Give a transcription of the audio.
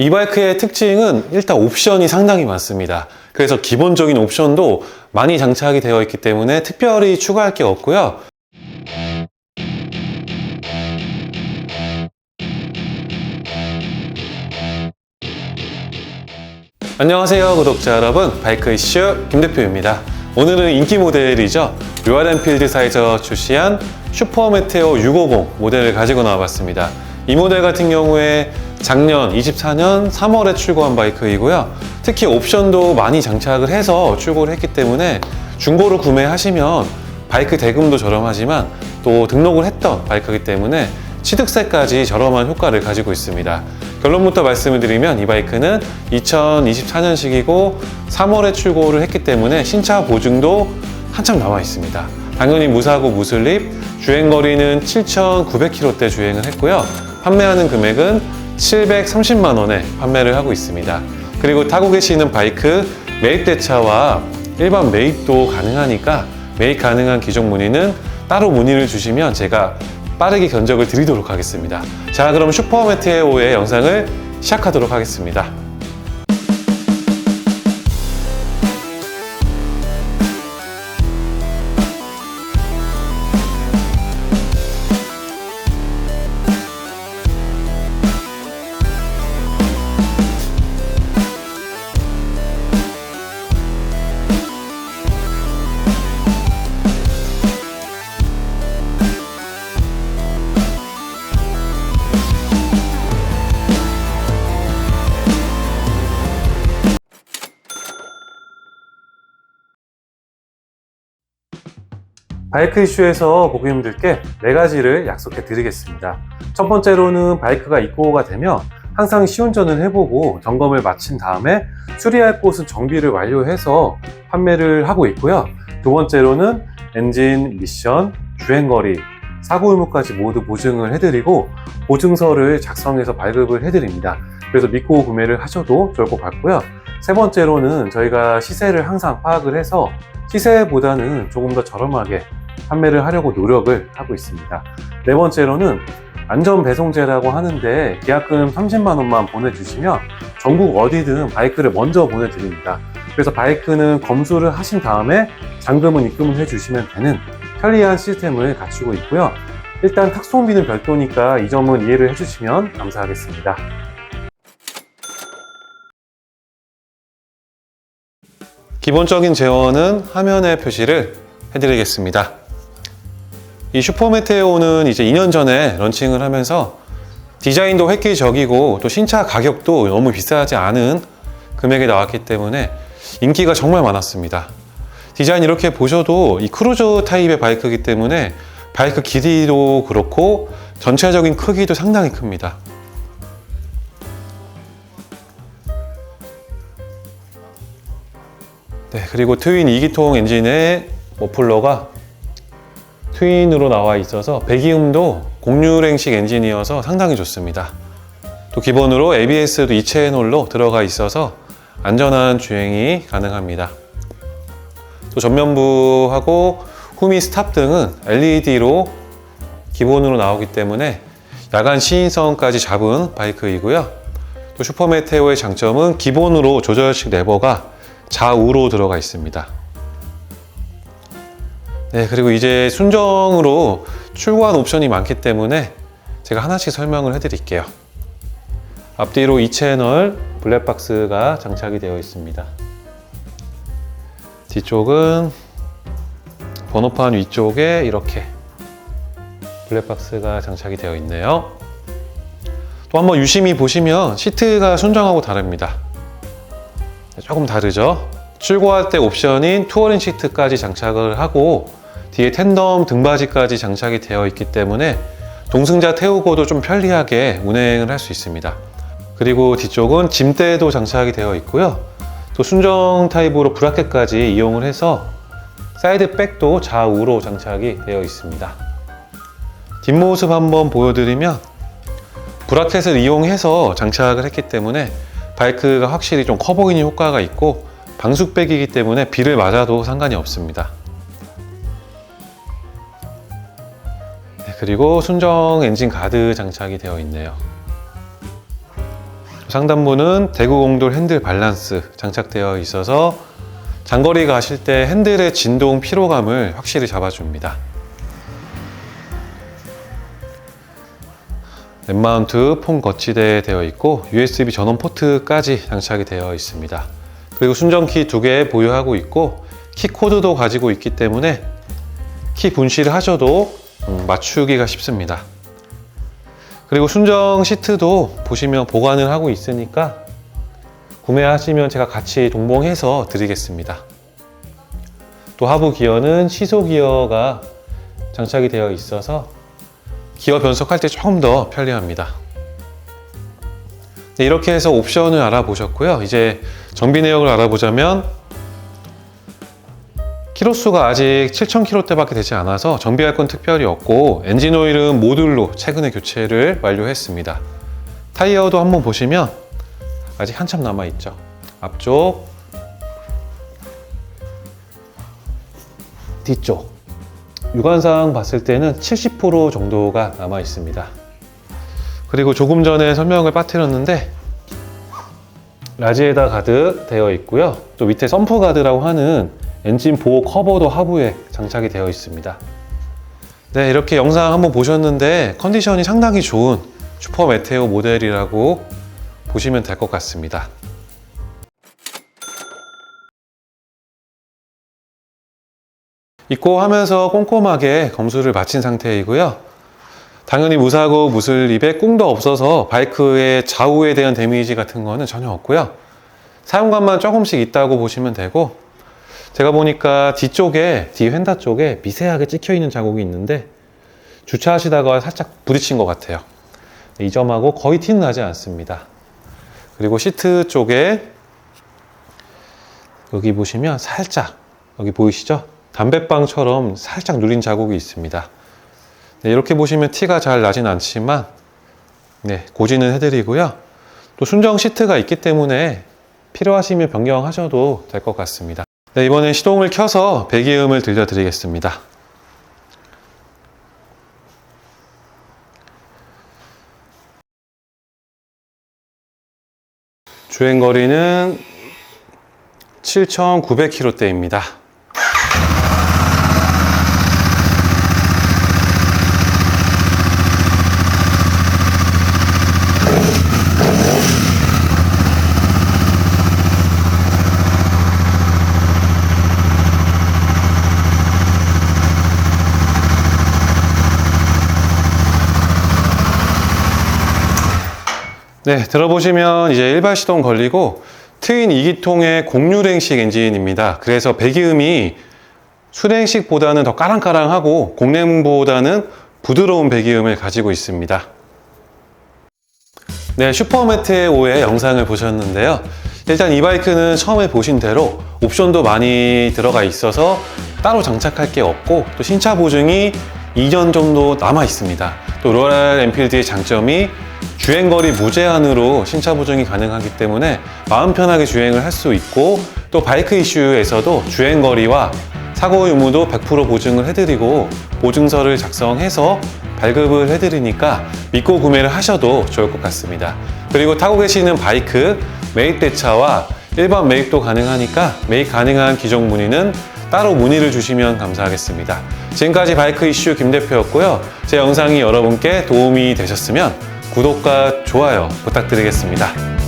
이 바이크의 특징은 일단 옵션이 상당히 많습니다. 그래서 기본적인 옵션도 많이 장착이 되어 있기 때문에 특별히 추가할 게 없고요. 안녕하세요 구독자 여러분 바이크 이슈 김 대표입니다 오늘은 인기 모델이죠 류아렌필드사에서 출시한 슈퍼 메테오 650 모델을 가지고 나와봤습니다 이 모델 같은 경우에 작년 24년 3월에 출고한 바이크이고요 특히 옵션도 많이 장착을 해서 출고를 했기 때문에 중고로 구매하시면 바이크 대금도 저렴하지만 또 등록을 했던 바이크이기 때문에 취득세까지 저렴한 효과를 가지고 있습니다. 결론부터 말씀을 드리면 이 바이크는 2024년식이고 3월에 출고를 했기 때문에 신차 보증도 한참 남아 있습니다. 당연히 무사고 무슬립, 주행거리는 7,900km대 주행을 했고요. 판매하는 금액은 730만 원에 판매를 하고 있습니다. 그리고 타고 계시는 바이크 매입대차와 일반 매입도 가능하니까 매입 가능한 기종 문의는 따로 문의를 주시면 제가 빠르게 견적을 드리도록 하겠습니다. 자, 그럼 슈퍼메테오의 영상을 시작하도록 하겠습니다. 바이크 이슈에서 고객님들께 네 가지를 약속해 드리겠습니다. 첫 번째로는 바이크가 입고가 되면 항상 시운전을 해보고 점검을 마친 다음에 수리할 곳은 정비를 완료해서 판매를 하고 있고요. 두 번째로는 엔진, 미션, 주행거리, 사고 의무까지 모두 보증을 해드리고 보증서를 작성해서 발급을 해드립니다. 그래서 믿고 구매를 하셔도 좋을 것 같고요. 세 번째로는 저희가 시세를 항상 파악을 해서 시세보다는 조금 더 저렴하게 판매를 하려고 노력을 하고 있습니다. 네 번째로는 안전 배송제라고 하는데 계약금 30만 원만 보내주시면 전국 어디든 바이크를 먼저 보내드립니다. 그래서 바이크는 검수를 하신 다음에 잔금은 입금을 해주시면 되는 편리한 시스템을 갖추고 있고요. 일단 탁송비는 별도니까 이 점은 이해를 해주시면 감사하겠습니다. 기본적인 제어는 화면에 표시를 해드리겠습니다. 이 슈퍼메테오는 이제 2년 전에 런칭을 하면서 디자인도 획기적이고 또 신차 가격도 너무 비싸지 않은 금액에 나왔기 때문에 인기가 정말 많았습니다. 디자인 이렇게 보셔도 이 크루저 타입의 바이크이기 때문에 바이크 길이도 그렇고 전체적인 크기도 상당히 큽니다. 네, 그리고 트윈 2기통 엔진의 머플러가 트윈으로 나와 있어서 배기음도 공유랭식 엔진이어서 상당히 좋습니다. 또 기본으로 ABS도 2채널로 들어가 있어서 안전한 주행이 가능합니다. 또 전면부하고 후미 스탑 등은 LED로 기본으로 나오기 때문에 야간 시인성까지 잡은 바이크이고요. 또 슈퍼메테오의 장점은 기본으로 조절식 레버가 좌우로 들어가 있습니다. 네, 그리고 이제 순정으로 출고한 옵션이 많기 때문에 제가 하나씩 설명을 해드릴게요. 앞뒤로 2채널 블랙박스가 장착이 되어 있습니다. 뒤쪽은 번호판 위쪽에 이렇게 블랙박스가 장착이 되어 있네요. 또 한번 유심히 보시면 시트가 순정하고 다릅니다. 네, 조금 다르죠? 출고할 때 옵션인 투어링 시트까지 장착을 하고 뒤에 텐덤 등받이까지 장착이 되어 있기 때문에 동승자 태우고도 좀 편리하게 운행을 할 수 있습니다. 그리고 뒤쪽은 짐대도 장착이 되어 있고요. 또 순정 타입으로 브라켓까지 이용을 해서 사이드 백도 좌우로 장착이 되어 있습니다. 뒷모습 한번 보여드리면 브라켓을 이용해서 장착을 했기 때문에 바이크가 확실히 좀 커 보이는 효과가 있고 방수백이기 때문에 비를 맞아도 상관이 없습니다. 네, 그리고 순정 엔진 가드 장착이 되어 있네요. 상단부는 대구공돌 핸들 밸런스 장착되어 있어서 장거리 가실 때 핸들의 진동 피로감을 확실히 잡아줍니다. 넷마운트 폼 거치대 되어 있고 USB 전원 포트까지 장착이 되어 있습니다. 그리고 순정키 두 개 보유하고 있고 키 코드도 가지고 있기 때문에 키 분실을 하셔도 음, 맞추기가 쉽습니다. 그리고 순정 시트도 보시면 보관을 하고 있으니까 구매하시면 제가 같이 동봉해서 드리겠습니다. 또 하부 기어는 시소 기어가 장착이 되어 있어서 기어 변속할 때 조금 더 편리합니다. 네, 이렇게 해서 옵션을 알아보셨고요. 이제 정비 내역을 알아보자면 키로수가 아직 7,000km대밖에 되지 않아서 정비할 건 특별히 없고 엔진 오일은 모듈로 최근에 교체를 완료했습니다. 타이어도 한번 보시면 아직 한참 남아 있죠. 앞쪽, 뒤쪽. 육안상 봤을 때는 70% 정도가 남아 있습니다. 그리고 조금 전에 설명을 빠뜨렸는데 라지에다 가드 되어 있고요. 또 밑에 썬프 가드라고 하는 엔진 보호 커버도 하부에 장착이 되어 있습니다. 네, 이렇게 영상 한번 보셨는데 컨디션이 상당히 좋은 슈퍼 메테오 모델이라고 보시면 될 것 같습니다. 입고 하면서 꼼꼼하게 검수를 마친 상태이고요. 당연히 무사고 무슬립에 꿍도 없어서 바이크의 좌우에 대한 데미지 같은 거는 전혀 없고요. 사용감만 조금씩 있다고 보시면 되고 제가 보니까 뒤쪽에 뒤 휀다 쪽에 미세하게 찍혀 있는 자국이 있는데 주차하시다가 살짝 부딪힌 것 같아요. 이 점하고 거의 티는 나지 않습니다. 그리고 시트 쪽에 여기 보시면 살짝 여기 보이시죠? 담배빵처럼 살짝 누린 자국이 있습니다. 네, 이렇게 보시면 티가 잘 나진 않지만 네, 고지는 해드리고요. 또 순정 시트가 있기 때문에 필요하시면 변경하셔도 될 것 같습니다. 네, 이번엔 시동을 켜서 배기음을 들려드리겠습니다. 주행거리는 7,900km대입니다. 네, 들어보시면 이제 일발 시동 걸리고 트윈 2기통의 공유랭식 엔진입니다. 그래서 배기음이 수랭식보다는 더 까랑까랑하고 공랭보다는 부드러운 배기음을 가지고 있습니다. 네, 슈퍼매트의 영상을 보셨는데요. 일단 이 바이크는 처음에 보신 대로 옵션도 많이 들어가 있어서 따로 장착할 게 없고 또 신차 보증이 2년 정도 남아 있습니다. 또 로얄 엔필드의 장점이 주행거리 무제한으로 신차 보증이 가능하기 때문에 마음 편하게 주행을 할 수 있고 또 바이크 이슈에서도 주행거리와 사고 유무도 100% 보증을 해드리고 보증서를 작성해서 발급을 해드리니까 믿고 구매를 하셔도 좋을 것 같습니다. 그리고 타고 계시는 바이크 매입 대차와 일반 매입도 가능하니까 매입 가능한 기종 문의는 따로 문의를 주시면 감사하겠습니다. 지금까지 바이크 이슈 김 대표였고요. 제 영상이 여러분께 도움이 되셨으면 구독과 좋아요 부탁드리겠습니다.